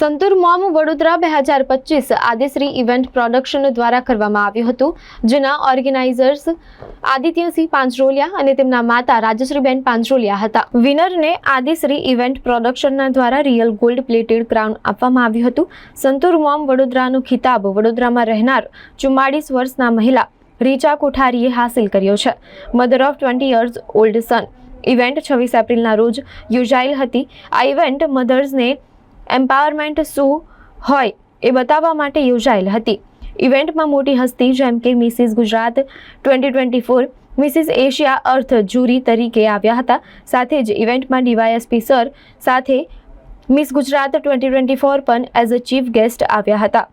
Santoor mom Vadodara બે હજાર પચીસ આદિશ્રી ઇવેન્ટ પ્રોડક્શન દ્વારા કરવામાં આવ્યું હતું, જેના ઓર્ગેનાઇઝર્સ આદિત્યસિંહ પાંચરોલિયા અને તેમના માતા રાજશ્રીબેન પાંચરોલિયા હતા. વિનરને આદિશ્રી ઇવેન્ટ પ્રોડક્શનના દ્વારા રિયલ ગોલ્ડ પ્લેટેડ ક્રાઉન આપવામાં આવ્યું હતું. સંતૂર મોમ વડોદરાનો ખિતાબ વડોદરામાં રહેનાર ચુમ્માળીસ વર્ષના મહિલા રીચા કોઠારીએ હાંસિલ કર્યો છે. Mother of twenty years old son event છવ્વીસ એપ્રિલના રોજ યોજાયેલ હતી. આ ઇવેન્ટ મધર્સને એમ્પાવરમેન્ટ શું હોય એ બતાવવા માટે યોજાયેલ હતી. ઇવેન્ટમાં મોટી હસ્તી જેમ કે Mrs Gujarat twenty twenty four Mrs Asia earth jury તરીકે આવ્યા હતા. સાથે જ ઇવેન્ટમાં ડીવાયએસપી સર સાથે Miss Gujarat twenty twenty four પણ એઝ અ ચીફ ગેસ્ટ આવ્યા હતા.